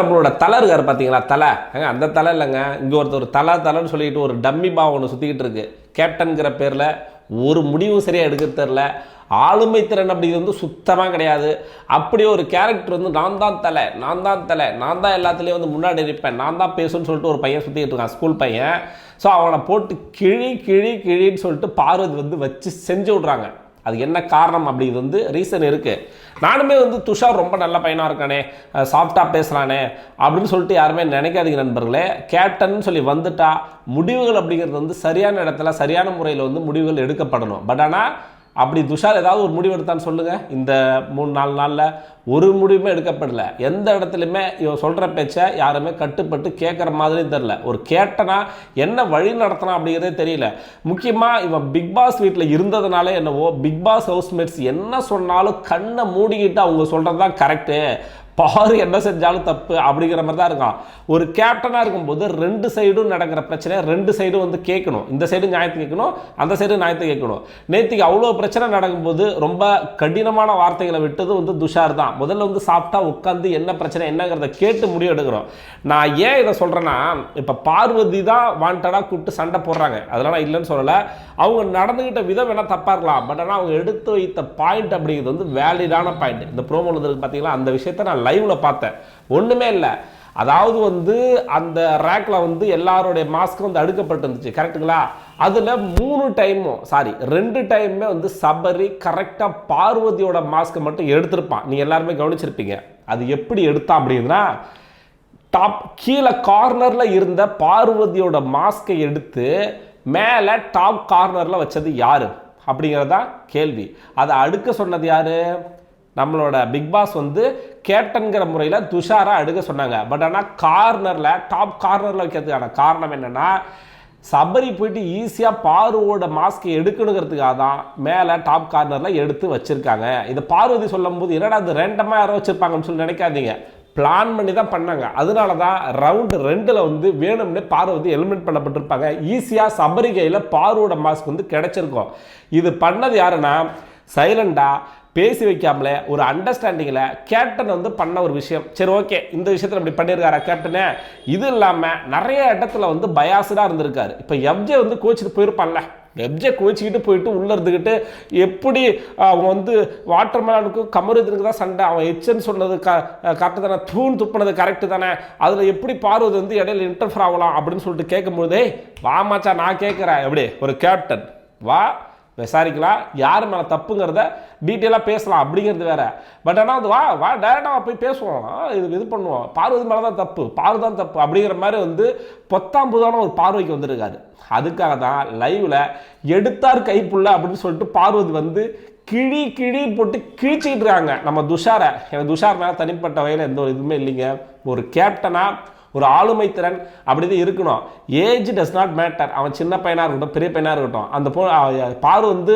நம்மளோட தலை இருக்காரு பார்த்தீங்களா தலை. ஏங்க, அந்த தலை இல்லைங்க. இங்கே ஒருத்தர் தலை தலைன்னு சொல்லிட்டு ஒரு டம்மி பாவம் ஒன்று சுற்றிக்கிட்டு இருக்கு. கேப்டன்கிற பேரில் ஒரு முடிவும் சரியாக எடுக்க தெரில ஆளுமை திறன் அப்படிங்கிறது வந்து சுத்தமாக கிடையாது. அப்படி ஒரு கேரக்டர் வந்து நான் தான் தலை நான் தான் தலை நான் தான் எல்லாத்துலேயும் வந்து முன்னாடி இருப்பேன் நான் தான் பேசுன்னு சொல்லிட்டு ஒரு பையன் சுற்றிக்கிட்டு இருக்கான் ஸ்கூல் பையன். ஸோ அவனை போட்டு கிழி கிழி கிழின்னு சொல்லிட்டு பார்வதி வந்து வச்சு செஞ்சு விட்றாங்க. அது என்ன காரணம் அப்படிங்கிறது வந்து ரீசன் இருக்குது நானுமே வந்து துஷார் ரொம்ப நல்ல பையனாக இருக்கானே சாஃப்டாக பேசுகிறானே அப்படின்னு சொல்லிட்டு யாருமே நினைக்காதீங்க நண்பர்களே. கேப்டன் சொல்லி வந்துட்டா முடிவுகள் அப்படிங்கிறது வந்து சரியான இடத்துல சரியான முறையில் வந்து முடிவுகள் எடுக்கப்படணும். பட் ஆனால் அப்படி துஷார் ஏதாவது ஒரு முடிவு எடுத்தான்னு சொல்லுங்கள் இந்த மூணு நாலு நாளில் ஒரு முடிவுமே எடுக்கப்படல. எந்த இடத்துலையுமே இவன் சொல்கிற பேச்சை யாருமே கட்டுப்பட்டு கேட்குற மாதிரி தெரில ஒரு கேட்டனா என்ன வழி நடத்தினா அப்படிங்கிறதே தெரியல. முக்கியமாக இவன் பிக் பாஸ் வீட்டில் இருந்ததுனால என்னவோ பிக் பாஸ் ஹவுஸ்மேட்ஸ் என்ன சொன்னாலும் கண்ணை மூடிக்கிட்டு அவங்க சொல்கிறது தான் கரெக்டு பாரு என்ன செஞ்சாலும் தப்பு அப்படிங்கிற மாதிரி தான் இருக்கான். ஒரு கேப்டனாக இருக்கும்போது ரெண்டு சைடும் நடக்கிற பிரச்சனை ரெண்டு சைடும் வந்து கேட்கணும். இந்த சைடு நியாயத்தை கேட்கணும் அந்த சைடு நியாயத்தை கேட்கணும். நேற்றுக்கு அவ்வளோ பிரச்சனை நடக்கும்போது ரொம்ப கடினமான வார்த்தைகளை விட்டது வந்து துஷார் தான். முதல்ல வந்து சாப்பிட்டா உட்காந்து என்ன பிரச்சனை என்னங்கிறத கேட்டு முடிவு எடுக்கிறோம் நான் ஏன் இதை சொல்கிறேன்னா இப்போ பார்வதி தான் வாண்டடாக கூப்பிட்டு சண்டை போடுறாங்க. அதெல்லாம் நான் இல்லைன்னு சொல்லலை. அவங்க நடந்துக்கிட்ட விதம் வேணால் தப்பாக இருக்கலாம். பட் ஆனால் அவங்க எடுத்து வைத்த பாயிண்ட் அப்படிங்கிறது வந்து வேலிடான பாயிண்ட் இந்த ப்ரோமோல இருக்கு பார்த்தீங்களா அந்த விஷயத்தை நான் லைவ்ல பார்த்தேன். ஒன்றுமே இல்லை. அதாவது வந்து அந்த ரேக்கில் வந்து எல்லாருடைய மாஸ்க்கும் வந்து அடுக்கப்பட்டு இருந்துச்சு. கரெக்ட்டுங்களா அதில் மூணு டைமும் சாரி ரெண்டு டைமுமே வந்து சபரி கரெக்டாக பார்வதியோட மாஸ்க்கை மட்டும் எடுத்திருப்பான். நீங்கள் எல்லாருமே கவனிச்சிருப்பீங்க. அது எப்படி எடுத்தான் அப்படின்னா டாப் கீழே கார்னரில் இருந்த பார்வதியோட மாஸ்கை எடுத்து மேலே டாப் கார்னரில் வச்சது யார்? அப்படிங்கிறதான் கேள்வி. அதை அடுக்க சொன்னது யார்? நம்மளோட பிக் பாஸ் வந்து கேப்டன்கிற முறையில் துஷாராக அடுக்க சொன்னாங்க. பட் ஆனால் கார்னரில் டாப் கார்னரில் வைக்கிறதுக்கான காரணம் என்னென்னா சபரி போயிட்டு ஈஸியாக பார்வோட மாஸ்க் எடுக்கணுங்கிறதுக்காக தான் மேலே டாப் கார்னரில் எடுத்து வச்சுருக்காங்க. இதை பார்வதி சொல்லும் போது என்னடா அது ரெண்டமாக யாரோ வச்சுருப்பாங்கன்னு சொல்லி நினைக்காதீங்க. பிளான் பண்ணி தான் பண்ணாங்க. அதனால தான் ரவுண்டு ரெண்டில் வந்து வேணும்னே பார்வதி எலிமினேட் பண்ணப்பட்டிருப்பாங்க. ஈஸியாக சபரி கையில் பார்வோட மாஸ்க் வந்து கிடச்சிருக்கும். இது பண்ணது யாருன்னா சைலண்டாக பேசி வைக்காமலே ஒரு அண்டர்ஸ்டாண்டிங்கில் கேப்டன் வந்து பண்ண ஒரு விஷயம். சரி ஓகே இந்த விஷயத்தில் இப்படி பண்ணியிருக்காரா கேப்டனே இது இல்லாமல் நிறைய இடத்துல வந்து பயாசடாக இருந்திருக்காரு. இப்போ எஃப்ஜே வந்து கோச்சிட்டு போயிருப்பான்ல. எப்ஜே கோச்சிக்கிட்டு போயிட்டு உள்ளே இருந்துக்கிட்டு எப்படி அவன் வந்து வாட்டர் மேலனுக்கும் கமருதனுக்கு தான் சண்டை. அவன் எச்சன்னு சொன்னது க கரெக்டு தானே? தூண் துப்புனது கரெக்டு தானே? அதில் எப்படி பார்வதி வந்து இடையில இன்டர்ஃபர் ஆகலாம் அப்படின்னு சொல்லிட்டு கேட்கும்போதே வா நான் கேட்குறேன். எப்படி? ஒரு கேப்டன் வா விசாரிக்கலாம். யார் மேலே தப்புங்கிறத டீட்டெயிலாக பேசலாம் அப்படிங்கிறது வேற. பட் ஆனால் அது வா வா டேரெக்டாக போய் பேசுவோம். இது இது பண்ணுவோம். பார்வதி மேலே தான் தப்பு. பார்வை தான் தப்பு அப்படிங்கிற மாதிரி வந்து பொத்தாம் புதான ஒரு பார்வைக்கு வந்திருக்காரு. அதுக்காக தான் லைவில் எடுத்தார் கைப்புள்ள அப்படின்னு சொல்லிட்டு பார்வதி வந்து கிழி கிழி போட்டு கிழிச்சிக்கிட்டு இருக்காங்க. நம்ம துஷாரை. எனக்கு துஷார் மேலே தனிப்பட்ட வகையில் எந்த ஒரு இதுவுமே இல்லைங்க. ஒரு கேப்டனாக ஒரு ஆளுமை திறன் அப்படி தான் இருக்கணும். ஏஜ் டஸ் நாட் மேட்டர் அவன் சின்ன பையனாக இருக்கட்டும் பெரிய பையனாக இருக்கட்டும் அந்த போ பாரு வந்து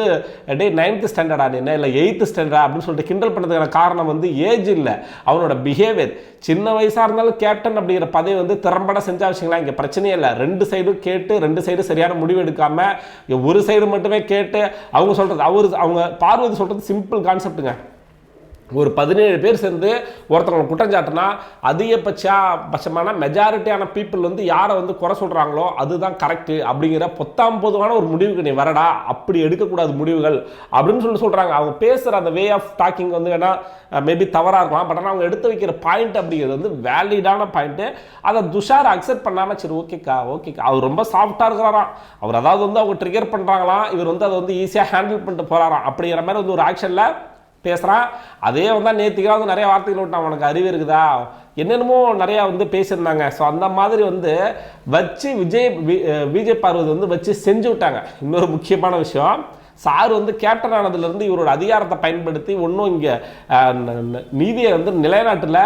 டே நைன்த்து ஸ்டாண்டர்டா என்ன இல்லை எயித்து ஸ்டாண்டர்டா அப்படின்னு சொல்லிட்டு கிண்டல் பண்ணதுக்கான காரணம் வந்து ஏஜ் இல்லை. அவனோட பிஹேவியர் சின்ன வயசாக இருந்தாலும் கேப்டன் அப்படிங்கிற பதவி வந்து திறம்பட செஞ்சா விஷயங்களா இங்கே பிரச்சனையே இல்லை. ரெண்டு சைடும் கேட்டு ரெண்டு சைடு சரியான முடிவு எடுக்காமல் ஒரு சைடு மட்டுமே கேட்டு அவங்க சொல்கிறது அவர் அவங்க பார்வதி சொல்கிறது சிம்பிள் கான்செப்ட்டுங்க ஒரு பதினேழு பேர் சேர்ந்து ஒருத்தவங்களை குற்றஞ்சாட்டுனா அதிகபட்ச பட்சமான மெஜாரிட்டியான பீப்புள் வந்து யாரை வந்து குறை சொல்கிறாங்களோ அதுதான் கரெக்டு அப்படிங்கிற பொத்தாம் பொதுவான ஒரு முடிவுக்கு நீ வரடா. அப்படி எடுக்கக்கூடாது முடிவுகள் அப்படின்னு சொல்லி சொல்கிறாங்க அவங்க பேசுகிற அந்த வே ஆஃப் டாக்கிங் வந்து வேணா மேபி தவறாக இருக்கலாம். பட் ஆனால் அவங்க எடுத்து வைக்கிற பாயிண்ட் அப்படிங்கிறது வந்து வேலிடான பாயிண்ட்டு அதை துஷார் அக்செப்ட் பண்ணாமல் சரி ஓகேக்கா ஓகேக்கா அவர் ரொம்ப சாஃப்டாக இருக்கிறாராம் அவர் அதாவது வந்து அவங்க ட்ரிகர் பண்ணுறாங்களாம் இவர் வந்து அதை வந்து ஈஸியாக ஹேண்டில் பண்ணிட்டு போகிறாராம் அப்படிங்கிற மாதிரி வந்து ஒரு ஆக்ஷனில் பேசுகிறான் அதே வந்து நேற்றுக்காவது நிறைய வார்த்தைகள் விட்டான். உனக்கு அறிவு இருக்குதா? என்னென்னமோ நிறையா வந்து பேசியிருந்தாங்க. ஸோ அந்த மாதிரி வந்து வச்சு விஜய் விஜய் பார்வதி வந்து வச்சு செஞ்சு விட்டாங்க. இன்னொரு முக்கியமான விஷயம் சார் வந்து கேப்டன் ஆனதுலேருந்து இவரோட அதிகாரத்தை பயன்படுத்தி ஒன்றும் இங்கே நீதியை வந்து நிலைநாட்டில்.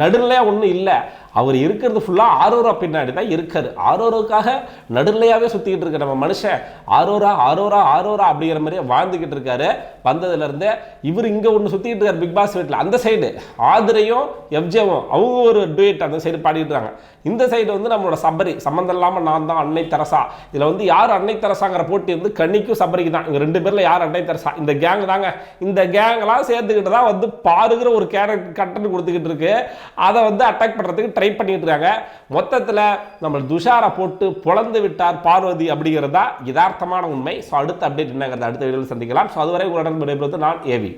நடுநிலையாக ஒன்றும் இல்லை. அவர் இருக்கிறது ஃபுல்லாக ஆரோரா பின்னாடி தான் இருக்காரு. ஆரோராக்காக நடுநிலையாகவே சுற்றிக்கிட்டு இருக்க நம்ம மனுஷன் ஆரோரா ஆரோரா ஆரோரா அப்படிங்கிற மாதிரியே வாழ்ந்துக்கிட்டு இருக்காரு. வந்ததுலேருந்தே இவர் இங்கே ஒன்று சுற்றிக்கிட்டு இருக்கார் பிக் பாஸ் வீட்டில் அந்த சைடு ஆதிரையும் எஃப்ஜேவும் அவங்க ஒரு டுயட் அந்த சைடு பாடிட்டுறாங்க இந்த சைடு வந்து நம்மளோட சபரி. சம்மந்தம் இல்லாமல் நான் தான் அன்னை தெரசா. இதில் வந்து யார் அன்னை தெரசாங்கிற போட்டி வந்து கன்னிக்கும் சபரிக்கு தான். இங்கே ரெண்டு பேரில் யார் அன்னை தரசா? இந்த கேங் தாங்க. இந்த கேங்கெல்லாம் சேர்த்துக்கிட்டு தான் வந்து பாருங்கிற ஒரு கேரக்டர் கண்டென்ட் கொடுத்துக்கிட்டு இருக்கு. அதை வந்து அட்டாக் பண்ணுறதுக்கு ட்ரை பண்ணிட்டு இருக்காங்க மொத்தத்தில் நம்ம துஷாரை போட்டு பொழந்து விட்டார் பார்வதி அப்படிங்கிறதா யதார்த்தமான உண்மை. ஸோ அடுத்த அப்டேட் என்னங்கிறத அடுத்த வீடியோவில் சந்திக்கலாம். ஸோ அதுவரை உங்களுடன் விடைபெறுவது நான் ஏவி